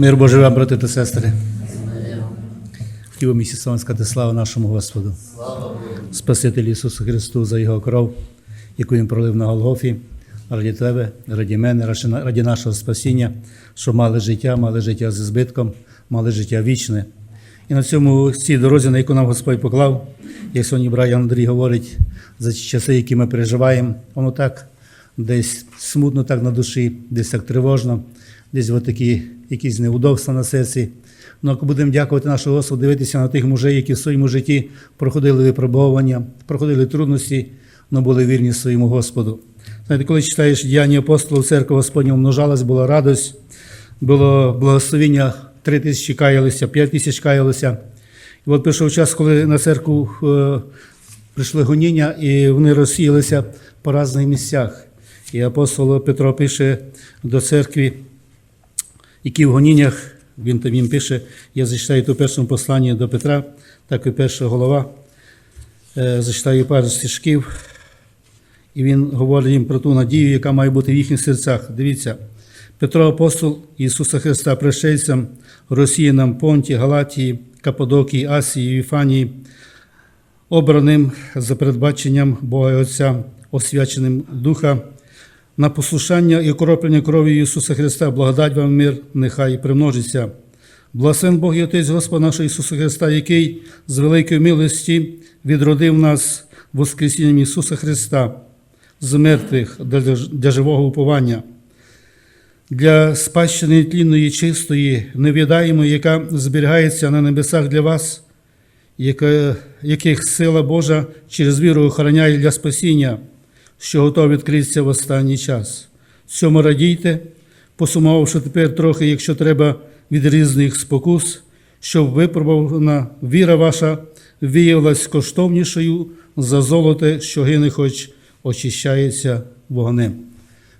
Мир Божий вам, брати та сестри. Хотів місяць саме сказати слава нашому Господу. Спасителю Ісусу Христу за Його кров, яку Він пролив на Голгофі, раді тебе, раді мене, раді- нашого спасіння, щоб мали життя, мали життя з збитком, мали життя вічне. І на цьому цій дорозі, на яку нам Господь поклав, як сьогодні Брайан Андрій говорить, за ті часи, які ми переживаємо, воно так десь смутно так на душі, десь так тривожно, десь от такі якісь неудобства на серці. Ну, будемо дякувати нашому Господу, дивитися на тих мужей, які в своєму житті проходили випробовування, проходили трудності, але були вірні своєму Господу. Знаєте, коли читаєш діяння апостолів, церква Господня умножалась, була радость, було благословіння, три тисячі каялися, п'ять тисяч каялися. І от прийшов час, коли на церкву е, прийшли гоніння, і вони розсіялися по різних місцях. І апостол Петро пише до церкви, які в гоніннях, він там їм пише, я зачитаю в першому посланні до Петра, так і перша голова, е, зачитаю пару стишків, і він говорить їм про ту надію, яка має бути в їхніх серцях. Дивіться, Петро апостол Ісуса Христа, пришельцям, Росіянам, Понті, Галатії, Каппадокії, Асії, Віфанії, обраним за передбаченням Бога і Отця, освяченим Духа, на послушання і окроплення крові Ісуса Христа, благодать вам мир, нехай примножиться. Благословен Бог і Отець Господа нашого Ісуса Христа, який з великої милості відродив нас Воскресінням Ісуса Христа з мертвих для, живого уповання, для спадщини тлінної, чистої, невідаємої, яка зберігається на небесах для вас, яких сила Божа через віру охороняє для спасіння, що готові відкритися в останній час. Цьому радійте, посумувавши тепер трохи, якщо треба, від різних спокус, щоб випробована віра ваша виявилась коштовнішою за золоте, що гине, хоч очищається вогнем.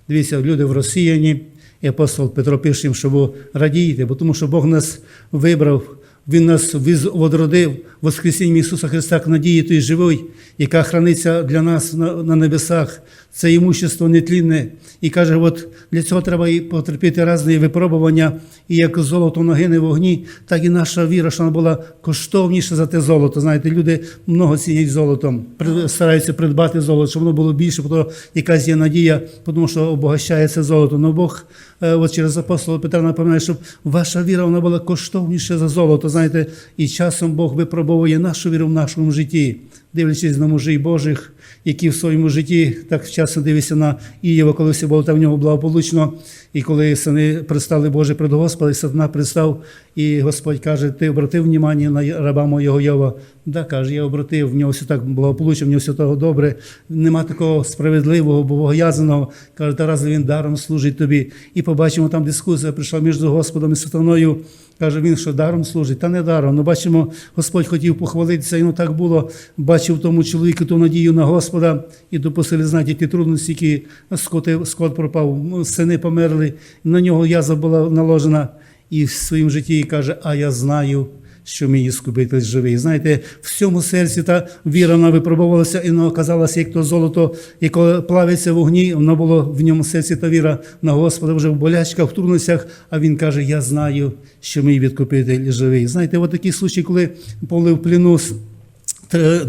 Дивіться, люди в Росіяні, і апостол Петро пише їм, що ви радійте, бо тому що Бог нас вибрав, Він нас одродив Воскресінням Ісуса Христа к надії той живої, яка храниться для нас на, на небесах. Це імущество нетлінне. І каже, от для цього треба і потерпіти різні випробування, і як золото нагине в вогні, так і наша віра, що вона була коштовніша за те золото. Знаєте, люди много цінять золотом, стараються придбати золото, щоб воно було більше, бо якась є надія, тому що обогащає це золото. Но Бог е, от через апостола Петра напоминає, щоб ваша віра вона була коштовніша за золото. Знаєте, і часом Бог випробовує нашу віру в нашому житті, дивлячись на мужей Божих, які в своєму житті так вчасно дивляться на Ієва, коли все було там в нього благополучно, і коли сини пристали Боже пред Господа, і сатана пристав, і Господь каже: Ти обратив внимання на раба моєго Йова? Да, каже, я обратив, в нього все так благополучно, в нього все того добре, нема такого справедливого, богоязаного. Каже, та разве він даром служить тобі. І побачимо, там дискусія прийшла між Господом і сатаною. Каже він, що даром служить, та не даром. Ну, бачимо, Господь хотів похвалитися, і ну так було. Бачив тому чоловіку ту надію на Господа і допустили, знаєте, ті трудності, які скоти, скот пропав, ну, сини померли, на нього яза була наложена. І в своїм житті каже, а я знаю, що мій іскупитель живий. Знаєте, в цьому серці та віра вона випробувалася, і вона оказалася, як то золото, яке плавиться в вогні, воно було в ньому серці та віра на Господа вже в болячках, в трудностях, а він каже, я знаю, що мій відкупитель живий. Знаєте, от такі случаї, коли були в плену Тр-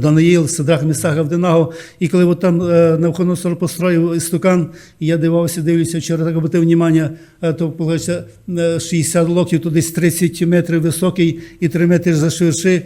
Даниїл, Сидрах, Місах, Авденаго, і коли от там е, Навходоносор построїв істукан, і я дивився, дивлюся вчора, так обратив внимання, е, то виходить, е, 60 локтів, то десь 30 метрів високий і 3 метри заширши.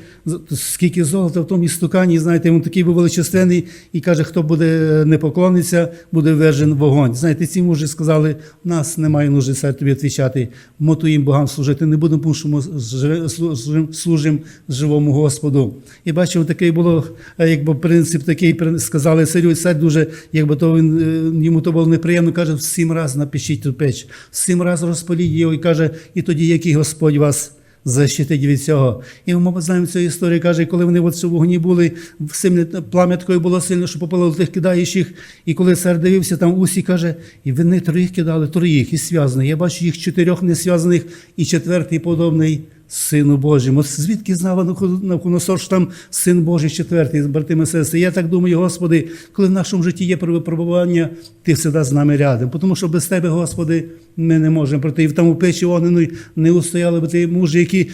Скільки золота в тому істукані, знаєте, він такий був величезний, і каже, хто буде е, не поклониться, буде ввержен вогонь. Знаєте, ці мужі сказали, нас немає нужди цар тобі відвічати, ми твоїм богам служити не будемо, тому що ми живе- служим, служим живому Господу. І бачимо, такий було, е, якби принцип такий, сказали і цар дуже, якби то він, е, йому то було неприємно, каже, в сім раз напишіть ту печ, в сім раз розпаліть його, і каже, і тоді який Господь вас защитить від цього. І ми знаємо цю історію, каже, коли вони в вогні були, сильне плам'я такої було сильно, що попало тих кидаючих. І коли цар дивився, там усі каже, і вони троїх кидали, троїх і зв'язаних. Я бачу їх чотирьох незв'язаних, і четвертий подобний Сину Божому. Звідки знав Навхоносор, що там син Божий четвертий, брати і сестри. Я так думаю, Господи, коли в нашому житті є випробування, ти завжди з нами рядом. Тому що без тебе, Господи, ми не можемо пройти. І в тому печі вогненої не устояли б ті мужі, які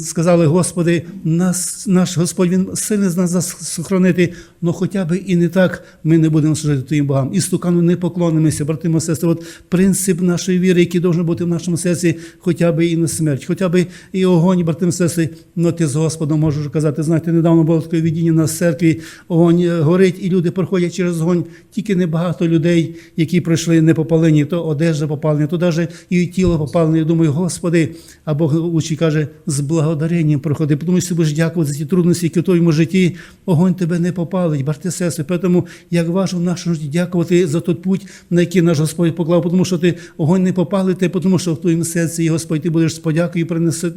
сказали, Господи, нас, наш Господь, Він сильний з нас сохранити, але хоча б і не так ми не будемо служити Твоїм богам. І стукану не поклонимося, брати і сестри. От принцип нашої віри, який должен бути в нашому серці, хоча б і на смерть, хоча б і огонь, брати сестри, но ти з Господом можеш казати. Знаєте, недавно було таке видіння на церкві, огонь е, горить, і люди проходять через огонь. Тільки небагато людей, які пройшли не попалені, то одежа попалення, то навіть і тіло попалене. Я думаю, Господи, а Бог учить каже, з благодаренням проходи, тому що ти будеш дякувати за ті трудності, які в твоєму житті огонь тебе не попалить, брати сестри. Тому як важливо в нашому житті дякувати за той путь, на який наш Господь поклав, тому що ти огонь не попалити, тому що в твоєму серці, Господь, ти будеш з подякою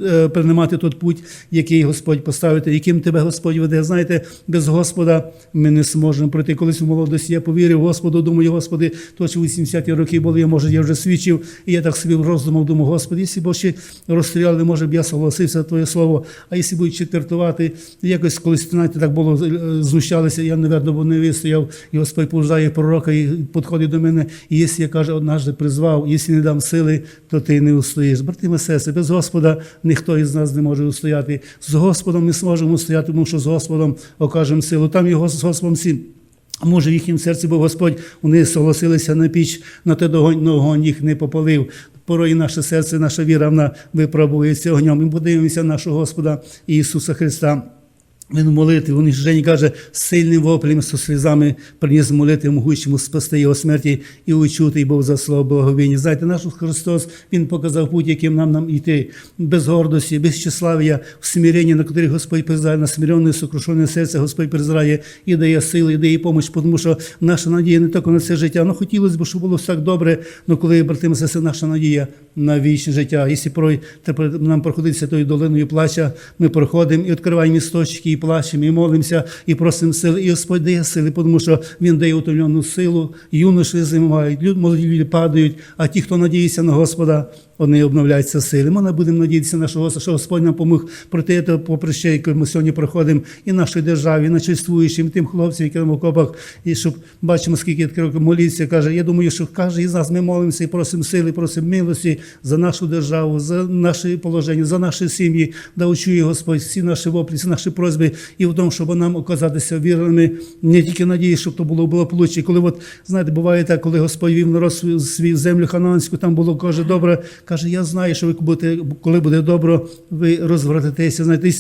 е, приймати той путь, який Господь поставити, яким тебе Господь веде. Знаєте, без Господа ми не зможемо пройти. Колись у молодості я повірив Господу, думаю, Господи, то що 80-ті роки були, я може, я вже свідчив, і я так собі роздумав, думаю, Господи, якщо б ще розстріляли, може б я согласився на Твоє слово, а якщо будуть четвертувати, якось колись, знаєте, так було, е, знущалися, я, напевно, б не вистояв, і Господь поважає пророка і підходить до мене, і якщо я, каже, однажды призвав, якщо не дам сили, то ти не устоїш. Брати і сестри, без Господа ніхто із нас не може устояти. З Господом ми зможемо устояти, тому що з Господом окажемо силу. Там його з Господом всі. А може, в їхньому серці був Господь, вони согласилися на піч, на те догонь, но їх не попалив. Порой наше серце, наша віра, вона випробується огнем. Ми подивимося нашого Господа Ісуса Христа. Він молити, він Жені каже, сильним воплем, з слізами приніс молити могучому спасти його смерті і учути, був за слово благовіння. Знаєте, наш Христос, Він показав путь, яким нам нам йти, без гордості, без тщеславія, в смиренні, на котрий Господь призирає, на смиренне, сокрушене серце Господь призирає і дає сили, і дає допомогу, тому що наша надія не тільки на це життя. Ну, хотілося б, щоб було так добре, але коли, брати і сестри, наша надія на вічне життя. Якщо нам проходиться тою долиною плача, ми проходимо і відкриваємо місточки, плачемо, і молимося, і просимо сили. І Господь дає сили, тому що Він дає утомлену силу, юноші зимають, молоді люди падають, а ті, хто надіється на Господа, вони обновляються сили. Ми не будемо надіятися на що Господь, нам помог проти того поприще, яке ми сьогодні проходимо, і нашій державі, і начальствуючим, тим хлопцям, які в окопах, і щоб бачимо, скільки років моліться, каже. Я думаю, що кожен із нас ми молимося і просимо сили, просимо милості за нашу державу, за наше положення, за наші сім'ї, да учує Господь всі наші воплі, всі наші просьби, і в тому, щоб нам оказатися вірними, не тільки надії, щоб то було благополуччя. Коли от, знаєте, буває так, коли Господь вів народ свій землю хананську, там було каже, добре, каже, я знаю, що ви будете, коли буде добре, ви розвратитеся. Знаєте,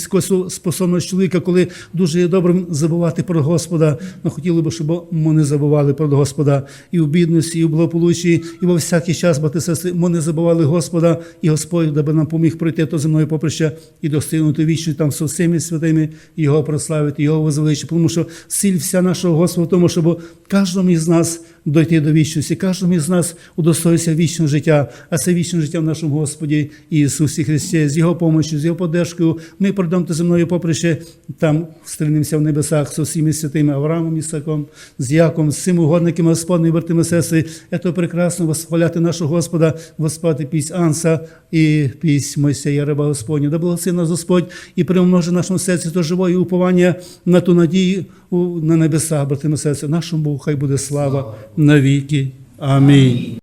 способність чоловіка, коли дуже є добрим забувати про Господа. Ну, хотіли б, щоб ми не забували про Господа і в бідності, і в благополуччі, і во всякий час, брати сестри, ми не забували Господа, і Господь, даби нам поміг пройти то земною поприще і достигнути вічно там з всіми святими, Його прославити, Його возвеличити. Тому що сіль вся нашого Господа в тому, щоб кожному із нас дойти до вічності, кожному із нас удостоїться вічного життя, а це вічне життя в нашому Господі Ісусі Христі, з Його допомогою, з Його поддержкою. Ми пройдемо земною поприще, там стрінемося в небесах з усіми святими Авраамом, Ісаком, з Яком, з цими угодниками Господними, братими сестри. Це прекрасно восхваляти нашого Господа, воспати пісь Анса і пісь Мойсея, раба Господня. Да благослови нас Господь і примножи нашому серці то живої уповання на ту надію на небесах, братими серце. Нашому Богу хай буде слава навіки. Амінь.